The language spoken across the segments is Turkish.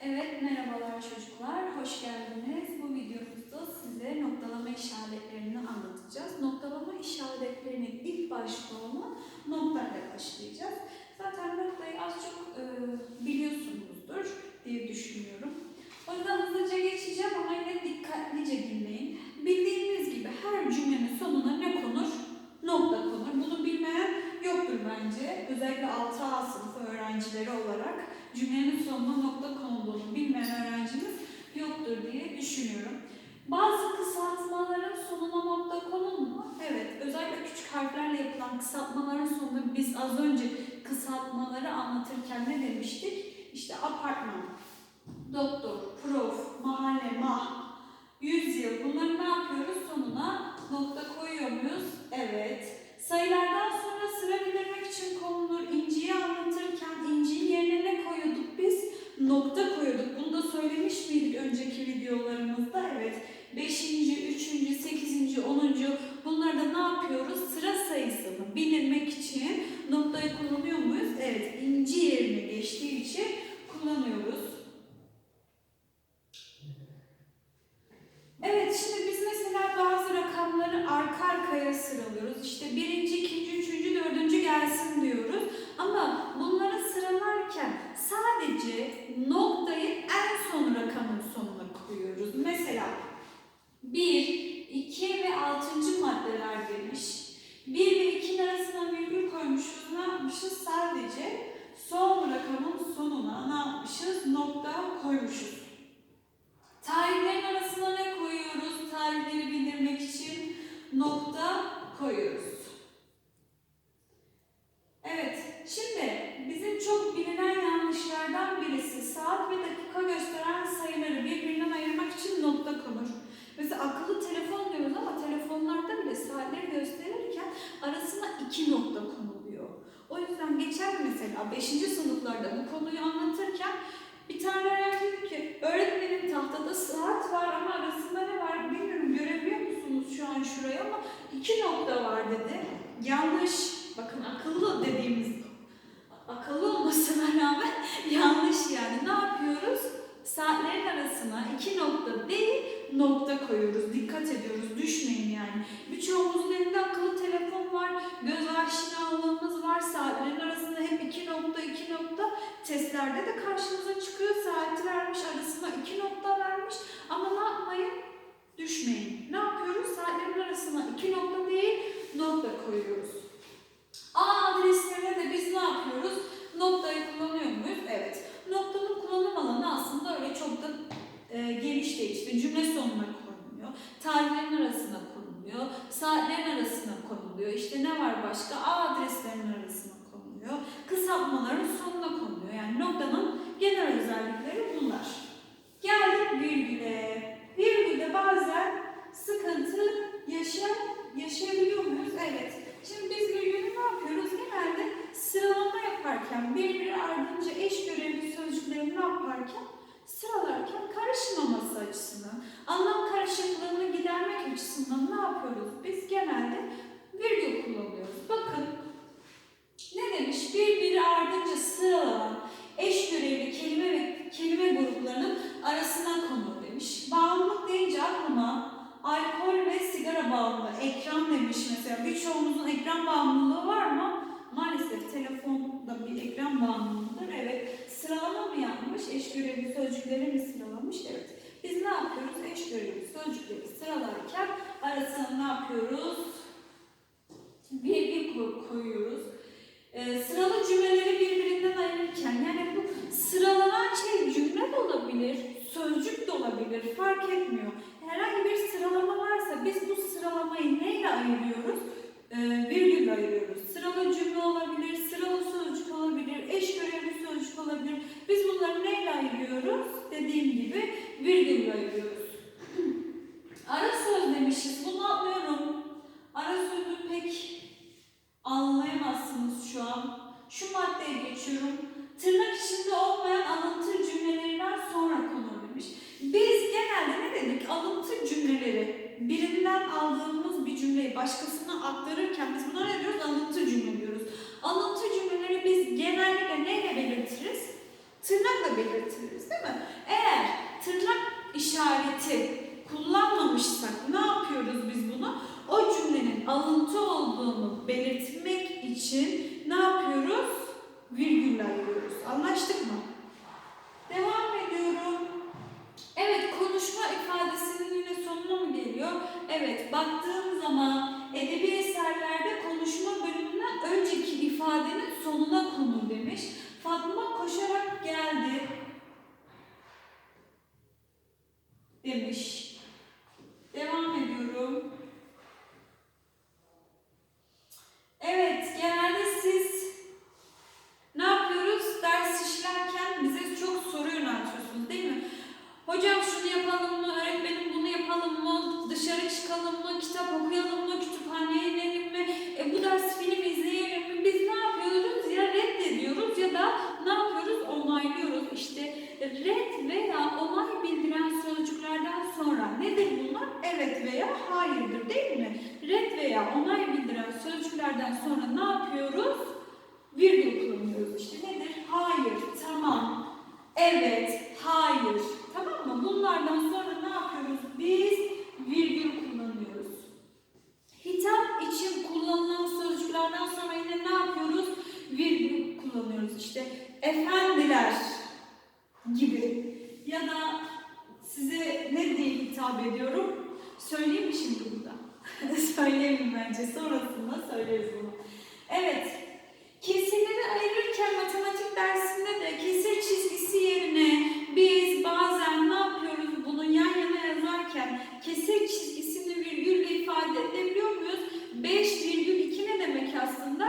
Evet, merhabalar çocuklar. Hoş geldiniz. Bu videomuzda size noktalama işaretlerini anlatacağız. Noktalama işaretlerinin ilk başta olan noktayla başlayacağız. Zaten noktayı az çok e, biliyorsunuzdur diye düşünüyorum. O yüzden hızlıca geçeceğim ama yine dikkatlice dinleyin. Bildiğiniz gibi her cümlenin sonuna ne konur? Nokta konur. Bunu bilmeyen yoktur bence. Özellikle 6A sınıfı öğrencileri olarak cümlenin sonuna nokta konulduğunu bilmeyen öğrencimiz yoktur diye düşünüyorum. Bazı kısaltmaların sonuna nokta konur mu? Evet, özellikle küçük harflerle yapılan kısaltmaların sonunda biz az önce kısaltmaları anlatırken ne demiştik? İşte apartman, doktor, prof, mahalle, mah, yüzyıl bunları ne yapıyoruz? Sonuna nokta koyuyor muyuz? Evet. Sayılardan sonra sıra bildirmek için konulur. İnciyi anlatırken incinin yerine ne koyuyorduk biz? Nokta koyuyorduk. Bunu da söylemiş miydik önceki videolarımızda? Evet. 5. 3. 8. 10. bunları da ne yapıyoruz? Sıra sayısını bildirmek için noktayı kullanıyor muyuz? Evet. inci yerine geçtiği için kullanıyoruz. Evet, şimdi biz mesela bazı rakamları arka arkaya sıralıyoruz. İşte birinci, ikinci, üçüncü, dördüncü gelsin diyoruz. Ama bunları sıralarken sadece noktayı en son rakamın sonuna koyuyoruz. Mesela 1, 2 ve 6. maddeler demiş. 1 ve 2'nin arasına virgül koymuşuz. Ne yapmışız? Sadece son rakamın sonuna ne yapmışız? Nokta koymuşuz. Tarihlerin arasına ne koyuyoruz? Tarihleri bildirmek için nokta koyuyoruz. Evet, şimdi bizim çok bilinen yanlışlardan birisi saat ve dakika gösteren sayıları birbirinden ayırmak için nokta konur. Mesela akıllı telefon diyoruz ama telefonlarda bile saatleri gösterirken arasına iki nokta konuluyor. O yüzden geçen mesela 5. sınıflarda bu konuyu anlatırken bir tane öğrenci dedi ki öğretmenim tahtada saat var ama arasında ne var bilmiyorum görebiliyor musunuz şu an şuraya ama iki nokta var dedi. Yanlış. Bakın akıllı dediğimiz akıllı olmasına rağmen yanlış yani. Ne yapıyoruz? Saatlerin arasına iki nokta değil nokta koyuyoruz. Dikkat ediyoruz. Düşmeyin yani. Birçoğumuzun elinde akıllı telefon var. Göz aşinalığımız var. Saatlerin arasında hep iki nokta iki nokta. Testlerde de karşımıza çıkıyor. Saati vermiş arasına iki nokta vermiş. Ama ne yapmayın? Düşmeyin. Ne yapıyoruz? Saatlerin arasına iki nokta değil nokta koyuyoruz. A adreslerine de biz ne yapıyoruz? Noktayı kullanıyor muyuz? Evet. Noktanın kullanım alanı aslında öyle çok da e, geniş değil. İşte cümle sonuna konuluyor. Tarihlerin arasına konuluyor. Saatlerin arasına konuluyor. İşte ne var başka? A adreslerinin arasına konuluyor. Kısaltmaların sonuna konuluyor. Yani noktanın genel özellikleri bunlar. Geldik virgüle. Virgülde bazen sıkıntı yaşa, yaşayabiliyor muyuz? Evet. Şimdi biz virgülü ne yapıyoruz? Genelde sıralama yaparken, birbiri ardınca eş görevli sözcükleri ne yaparken? Sıralarken karışmaması açısından, anlam karışıklığını gidermek açısından ne yapıyoruz? Biz genelde virgül kullanıyoruz. Bakın ne demiş? Birbiri ardınca sıralanan eş görevli kelime ve kelime gruplarının arasına konur demiş. Bağımlılık deyince aklıma alkol ve sigara bağımlılığı, ekran demiş mesela. Birçoğumuzun ekran bağımlılığı var mı? Maalesef telefonda bir ekran bağımlılığıdır. Evet. Sıralama mı yapmış? Eş görevli sözcükleri mi sıralamış? Evet. Biz ne yapıyoruz? Eş görevli sözcükleri sıralarken arasına ne yapıyoruz? Koy- koyuyoruz. Ee, sıralı cümleleri birbirinden ayırırken yani bu sıralanan şey cümle de olabilir, sözcük de olabilir, fark etmiyor. Herhangi bir sıralama varsa biz bu sıralamayı neyle ayırıyoruz? Ee, virgülle ayırıyoruz. Sıralı cümle olabilir, sıralı sözcük olabilir, eş görevli sözcük olabilir. Biz bunları neyle ayırıyoruz? Dediğim gibi virgülle ayırıyoruz. Ara söz demişiz. Bunu atlıyorum. Ara sözü pek anlayamazsınız şu an. Şu maddeye geçiyorum. Tırnak içinde olmayan alıntı cümlelerinden sonra konur demiş. Biz genelde ne dedik? Alıntı cümleleri birinden aldığımız bir cümleyi başkasına aktarırken biz buna ne diyoruz? Alıntı cümle diyoruz. Alıntı cümleleri biz genellikle neyle belirtiriz? Tırnakla belirtiriz değil mi? adeti kullanmamışsak ne yapıyoruz biz bunu? O cümlenin alıntı olduğunu belirtmek için ne yapıyoruz? Virgülle ayırıyoruz. Anlaştık mı? Devam ediyorum. Evet, konuşma ifadesinin yine sonuna mı geliyor? Evet, baktığım zaman edebi eserlerde konuşma bölümünden önceki ifadenin sonuna konur demiş. Fatma koşarak geldi demiş. Devam ediyorum. Evet, genelde siz ne yapıyoruz? Ders işlerken bize çok soru yöneltiyorsunuz değil mi? Hocam şunu yapalım mı? Öğretmenim bunu yapalım mı? Dışarı çıkalım mı? Kitap okuyalım mı? Kütüphaneye inelim mi? E, bu ders film izleyelim mi? Biz ne yapıyoruz? Ya reddediyoruz ya da ne yapıyoruz? Onaylıyoruz. İşte red veya onay bildiren sözcüklerden sonra nedir bunlar? Evet veya hayırdır değil mi? Red veya onay bildiren sözcüklerden sonra ne yapıyoruz? Virgül kullanıyoruz. İşte nedir? Hayır, tamam, evet, hayır. Tamam mı? Bunlardan sonra ne yapıyoruz? Biz virgül kullanıyoruz. Hitap için kullanılan sözcüklerden sonra yine ne yapıyoruz? Virgül kullanıyoruz. İşte efendiler gibi. Ya da size ne diye hitap ediyorum? Söyleyeyim mi şimdi burada? Söyleyeyim bence. Sonrasında söyleriz bunu. Evet. Kesirleri ayırırken matematik dersinde de kesir çizgisi yerine biz bazen ne yapıyoruz bunu yan yana yazarken kesir çizgisini virgülle ifade edebiliyor muyuz? 5 virgül 2 ne demek aslında?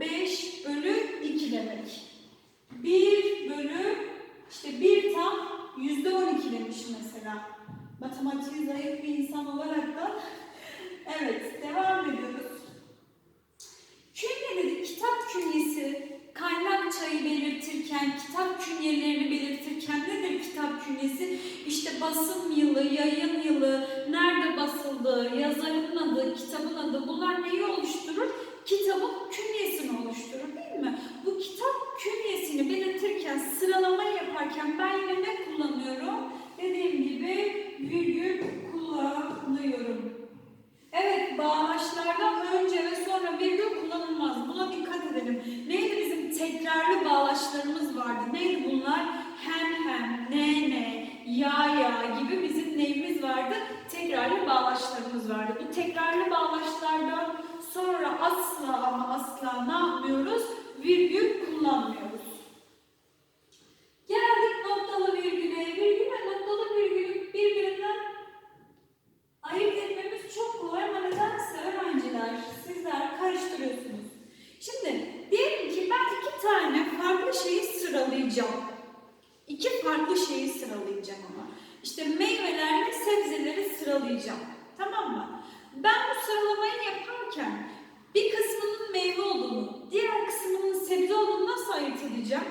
5 bölü 2 demek. 1 bölü işte 1 tam yüzde 12 demiş mesela. Matematiği zayıf bir insan olarak da evet devam ediyoruz. Künye dedik, kitap künyesi, kaynakçayı belirtirken, kitap künyelerini belirtirken nedir kitap künyesi? İşte basım yılı, yayın yılı, nerede basıldığı, yazarın adı, kitabın adı bunlar neyi oluşturur? Kitabın künyesini oluşturur değil mi? Bu kitap künyesini belirtirken, sıralamayı yaparken ben yine ne kullanıyorum? Dediğim gibi virgül kullanıyorum. Evet, bağlaçlardan önce ve sonra virgül kullanılmaz. Buna dikkat edelim. Neydi bizim tekrarlı bağlaçlarımız vardı? Neydi bunlar? Hem hem, ne ne, ya ya gibi bizim neyimiz vardı? Tekrarlı bağlaçlarımız vardı. Bu tekrarlı bağlaçlardan sonra asla ama asla ne yapmıyoruz? Virgül kullanmıyoruz. Geldik noktalı virgüle. Virgül ve noktalı virgülü birbirinden ayırt etmemiz çok kolay ama nedense öğrenciler, sizler karıştırıyorsunuz. Şimdi diyelim ki ben iki tane farklı şeyi sıralayacağım. İki farklı şeyi sıralayacağım ama. İşte meyvelerle sebzeleri sıralayacağım. Tamam mı? Ben bu sıralamayı yaparken bir kısmının meyve olduğunu, diğer kısmının sebze olduğunu nasıl ayırt edeceğim?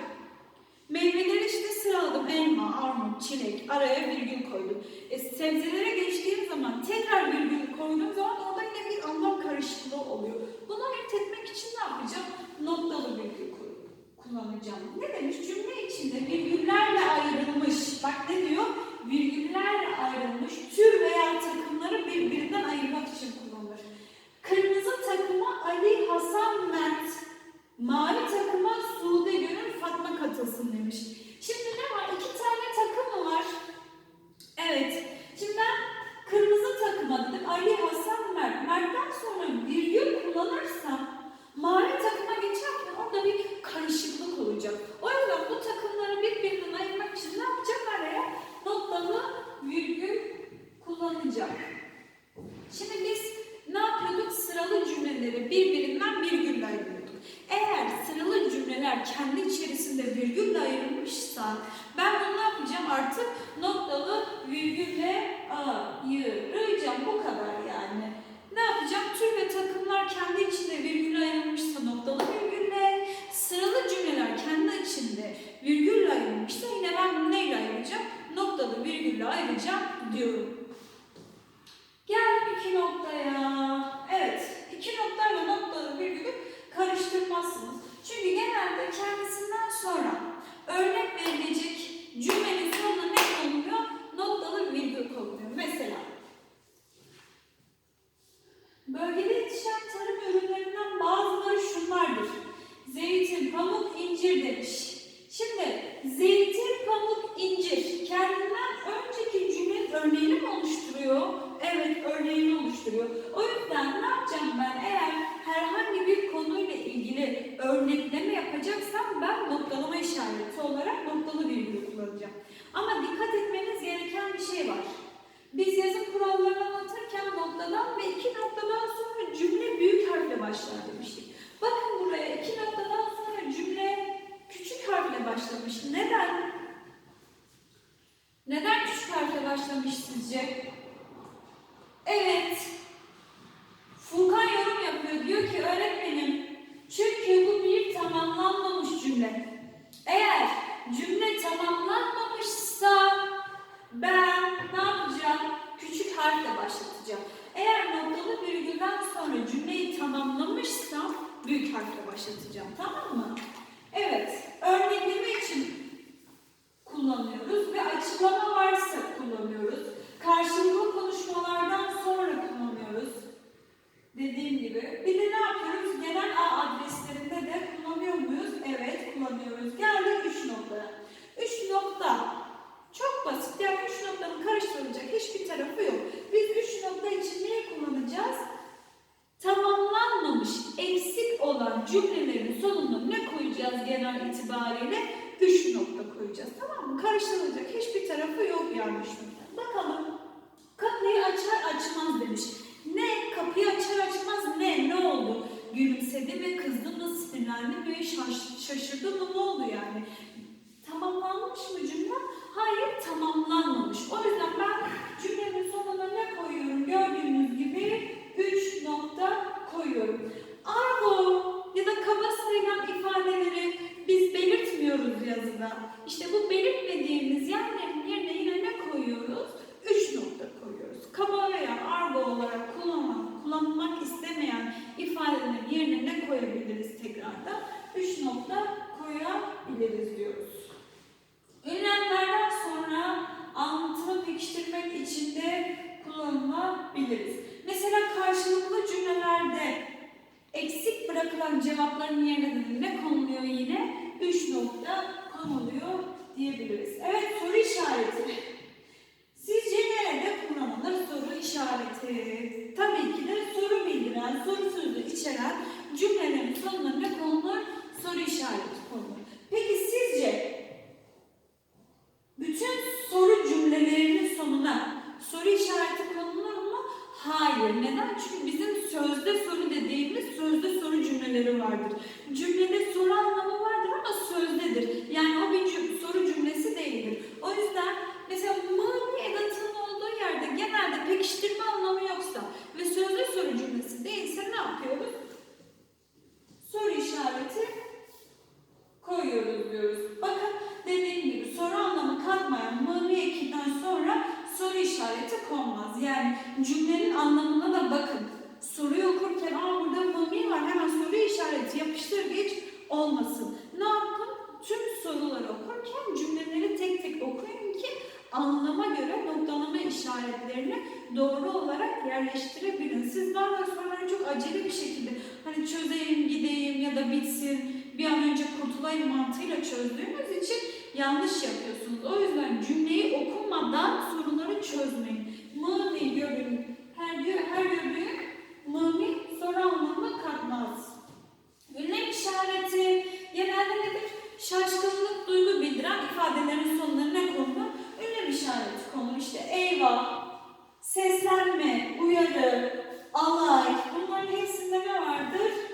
Meyveleri işte sıraladım. Elma, armut, çilek. Araya virgül koydum. E, sebzelere geçtiğim zaman tekrar virgül koyduğum zaman orada yine bir anlam karışıklığı oluyor. Bunu ayırt etmek için ne yapacağım? Noktalı virgül koy- demiş? Cümle içinde virgüllerle ayrılmış. Bak ne diyor? Virgüllerle ayrılmış tür veya takımları birbirinden ayırmak için kullanılır. Kırmızı takıma Ali, Hasan, Mert. Mavi takıma Sude Gönül Fatma katılsın demiş. Şimdi ne var? İki tane takım mı var? Evet. Şimdi ben kırmızı takıma dedim. Ali, Hasan, Mert. Mert'ten sonra virgül kullanırsam mavi takıma geçerken orada bir karışıklık olacak. O yüzden bu takımları birbirinden ayırmak için ne yapacağım araya? Noktalı virgül kullanacağım. Şimdi biz ne yapıyorduk? Sıralı cümleleri birbirinden virgülle ayırıyorduk. Eğer sıralı cümleler kendi içerisinde virgülle ayrılmışsa ben bunu ne yapacağım artık? Noktalı virgülle ayıracağım. Bu kadar yani. Ne yapacağım? Tür ve takımlar kendi içinde virgülle ayrılmışsa noktalı virgülle, sıralı cümleler kendi içinde virgülle ayrılmışsa yine ben bunu neyle ayıracağım? Noktalı virgülle ayıracağım diyorum. Geldim iki noktaya. Evet, iki noktayla noktalı virgülü karıştırmazsınız. Çünkü genelde kendisinden sonra örnek verilecek cümlenin sonuna ne konuluyor? Noktalı virgül konuluyor. İşareti olarak noktalı virgülü kullanacağım. Ama dikkat etmeniz gereken bir şey var. Biz yazım kurallarını anlatırken noktadan ve iki noktadan sonra cümle büyük harfle başlar demiştik. Bakın buraya iki noktadan sonra cümle küçük harfle başlamış. Neden? Neden küçük harfle başlamış sizce? Evet. Furkan yorum yapıyor. Diyor ki öğretmenim çünkü bu bir tamamlanmamış cümle. Eğer cümle tamamlanmamışsa ben ne yapacağım? Küçük harfle başlatacağım. Eğer noktalı virgülden sonra cümleyi tamamlamışsam büyük harfle başlatacağım. Tamam mı? Evet. Örnekleme için kullanıyoruz ve açıklama varsa kullanıyoruz. Karşılıklı konuşmalardan sonra kullanıyoruz. Dediğim gibi. Bir de ne yapıyoruz? Genel ağ adreslerinde de kullanıyor muyuz? Evet kullanıyoruz. Geldik 3 noktaya. 3 nokta çok basit. Yani 3 noktanın karıştırılacak hiçbir tarafı yok. Biz 3 nokta için neyi kullanacağız? Tamamlanmamış, eksik olan cümlelerin sonuna ne koyacağız genel itibariyle? 3 nokta koyacağız. Tamam mı? Karıştırılacak hiçbir tarafı yok yani 3 nokta. Bakalım. Kapıyı açar açmaz demiş. Ne? Kapıyı açar açmaz ne? Ne oldu? Gülümsedi mi, kızdı mı, sinirlendi mi, şaş- şaşırdı mı, ne oldu yani? Tamamlanmış mı cümle? Hayır, tamamlanmamış. O yüzden ben cümlemin sonuna ne koyuyorum? Gördüğünüz gibi 3 nokta koyuyorum. Argo ya da kaba sayılan ifadeleri biz yazıda. İşte bu belirtmediğimiz yerlerin yerine yine ne koyuyoruz? 3 nokta koyuyoruz. Kaba veya argo olarak kullanmak, kullanılmak istemeyen ifadelerin yerine ne koyabiliriz tekrarda? 3 nokta koyabiliriz diyoruz. Ünlemlerden sonra anlatımı pekiştirmek için de kullanılabiliriz. Mesela karşılıklı cümlelerde eksik bırakılan cevapların yerine ne konuluyor yine? 3 nokta konuluyor diyebiliriz. Evet soru işareti. Sizce nerede kullanılır soru işareti? Tabii ki de soru bildiren, soru sözü içeren cümlelerin sonuna ne konulur? Soru işareti konulur. Peki sizce bütün soru cümlelerinin sonuna soru işareti konulur mu? Hayır. Neden? Çünkü bizim sözde soru dediğimiz sözde soru cümleleri vardır. Cümlede soru anlamı vardır ama sözdedir. Yani o bir cüm- soru cümlesi değildir. O yüzden mesela mani edatının olduğu yerde genelde pekiştirme anlamı yoksa ve sözde soru cümlesi değilse ne yapıyoruz? Soru işareti koyuyoruz diyoruz. Bakın dediğim gibi soru anlamı katmayan mani ekinden sonra soru işareti konmaz. Yani cümlenin anlamına da bakın. Soruyu okurken aa burada mami var hemen soru işareti yapıştır geç olmasın. Ne yapın? Tüm soruları okurken cümleleri tek tek okuyun ki anlama göre noktalama işaretlerini doğru olarak yerleştirebilin. Siz bazen soruları çok acele bir şekilde hani çözeyim, gideyim ya da bitsin, bir an önce kurtulayım mantığıyla çözdüğünüz için yanlış yapıyorsunuz. O yüzden cümleyi okumadan soruları çözmeyin. Mami gördüğün, her, her gördüğün mami soru anlamına katmaz. Ünlem işareti genelde nedir? Şaşkınlık, duygu bildiren ifadelerin sonlarına ne konulur? Ünlem işareti konulur. İşte eyvah, seslenme, uyarı, alay. Bunların hepsinde ne vardır?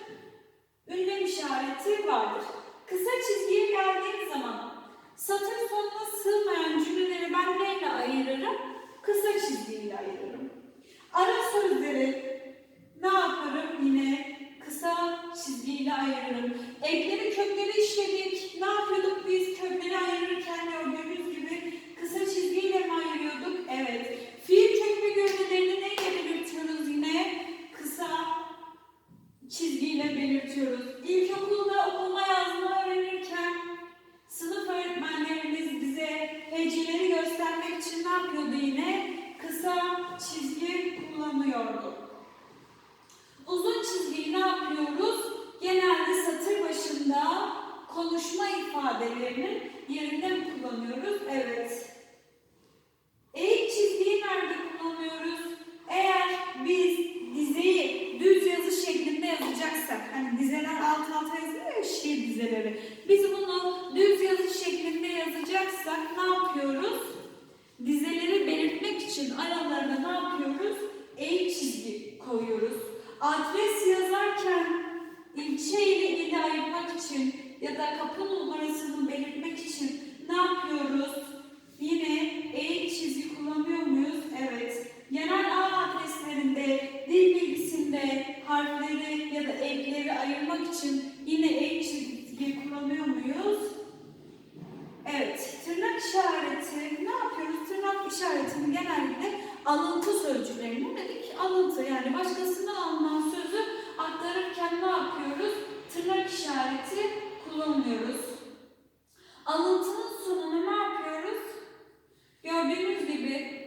Ünlem işareti vardır. Kısa çizgiye geldiğim zaman satır sonuna sığmayan cümleleri ben neyle ayırırım? Kısa çizgiyle ayırırım. Ara sözleri ne yaparım? Yine kısa çizgiyle ayırırım. Ekleri kökleri işledik. Ne yapıyorduk biz kökleri ayırırken gördüğünüz yorgun. Ya da kapı numarasını belirtmek için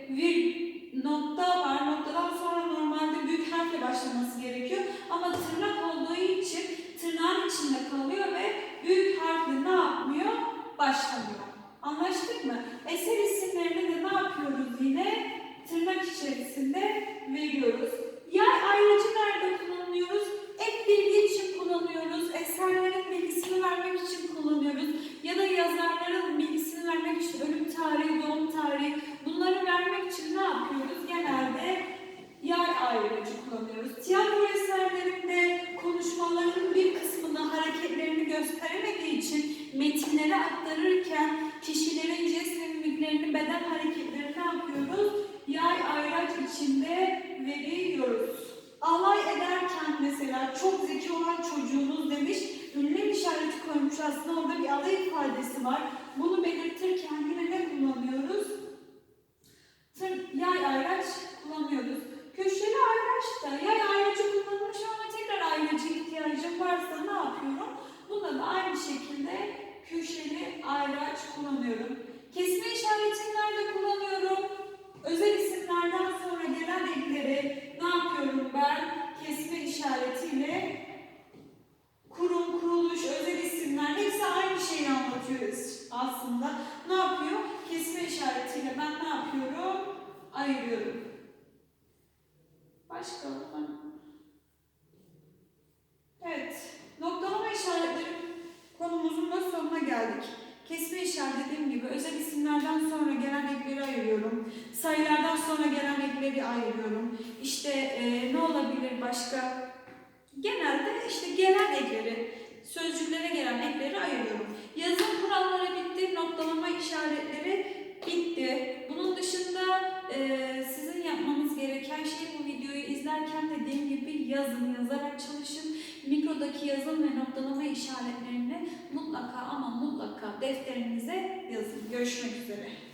bir nokta var. Noktadan sonra normalde büyük harfle başlaması gerekiyor. Ama tırnak olduğu için tırnağın içinde kalıyor ve büyük harfle ne yapmıyor? Başlamıyor. Anlaştık mı? Eser isimlerini de ne yapıyoruz yine? Tırnak içerisinde veriyoruz. Yay ayrıcı nerede kullanıyoruz? Ek bilgi için kullanıyoruz. Eserlerin bilgisini vermek için kullanıyoruz. Ya da yazarların bilgisini vermek için ölüm tarihi, doğum tarihi bunları vermek için ne yapıyoruz? Genelde yay ayrıcı kullanıyoruz. Tiyatro eserlerinde konuşmaların bir kısmını hareketlerini gösteremediği için metinleri aktarırken kişilerin jest beden hareketlerini ne yapıyoruz? Yay ayraç içinde veriyoruz. Alay ederken mesela çok zeki olan çocuğunuz demiş, ünlem işareti koymuş aslında orada bir alay ifadesi var. Bunu belirtirken yine ne kullanıyoruz? Tır, yay ayraç kullanıyoruz. Köşeli ayraç da yay ayracı kullanılmış ama tekrar ayracı ihtiyacım varsa ne yapıyorum? Bunda da aynı şekilde köşeli ayraç kullanıyorum. Kesme işaretini nerede kullanıyorum? Özel isimlerden sonra gelen ekleri ne yapıyorum ben? Kesme işaretiyle kurum, kuruluş, özel isimler hepsi aynı şeyi anlatıyoruz aslında. Ne yapıyor? Kesme işaretiyle ben ne yapıyorum? Ayırıyorum. Başka var? Evet. Noktalama işaretleri konumuzun da sonuna geldik. Kesme işareti dediğim gibi özel isimlerden sonra gelen ekleri ayırıyorum. Sayılardan sonra gelen ekleri ayırıyorum. İşte eee, ne olabilir başka? Genelde işte gelen ekleri, sözcüklere gelen ekleri ayırıyorum. Yazım kuralları bitti, noktalama işaretleri bitti. Bunun dışında eee, sizin yapmanız gereken şey bu videoyu izlerken dediğim gibi yazın, yazarak çalışın. Mikrodaki yazım ve noktalama işaretlerini mutlaka ama mutlaka defterinize yazın. Görüşmek üzere.